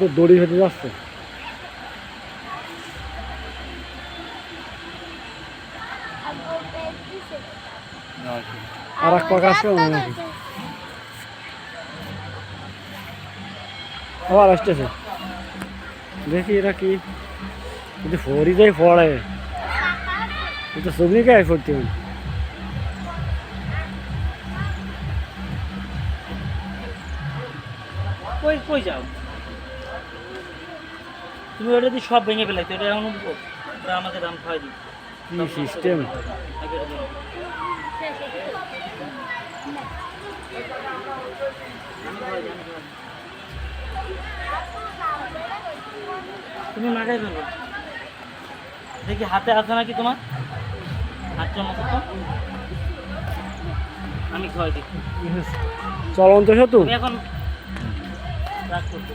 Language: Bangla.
তো দড়ি হেঁটে যাচ্ছে। আর এক পাক হয়। আবার আসতেছে। দেখি এরা কি যায় পড়ে এটা সবনি গায়ে ফরতে হবে। কই কই যাও? তুমি ওটা দিয়ে সব ভেঙে ফেলাইছো এটা এখন রাম খাওয়াই দিই কি সিস্টেম। তুমি মাথায় ফেলো। দেখি হাতে আছে নাকি তোমার? হাতটা মতো তো। আমি ঘরে দেখি। চলন্ত সেতু? এখন রাগ করতে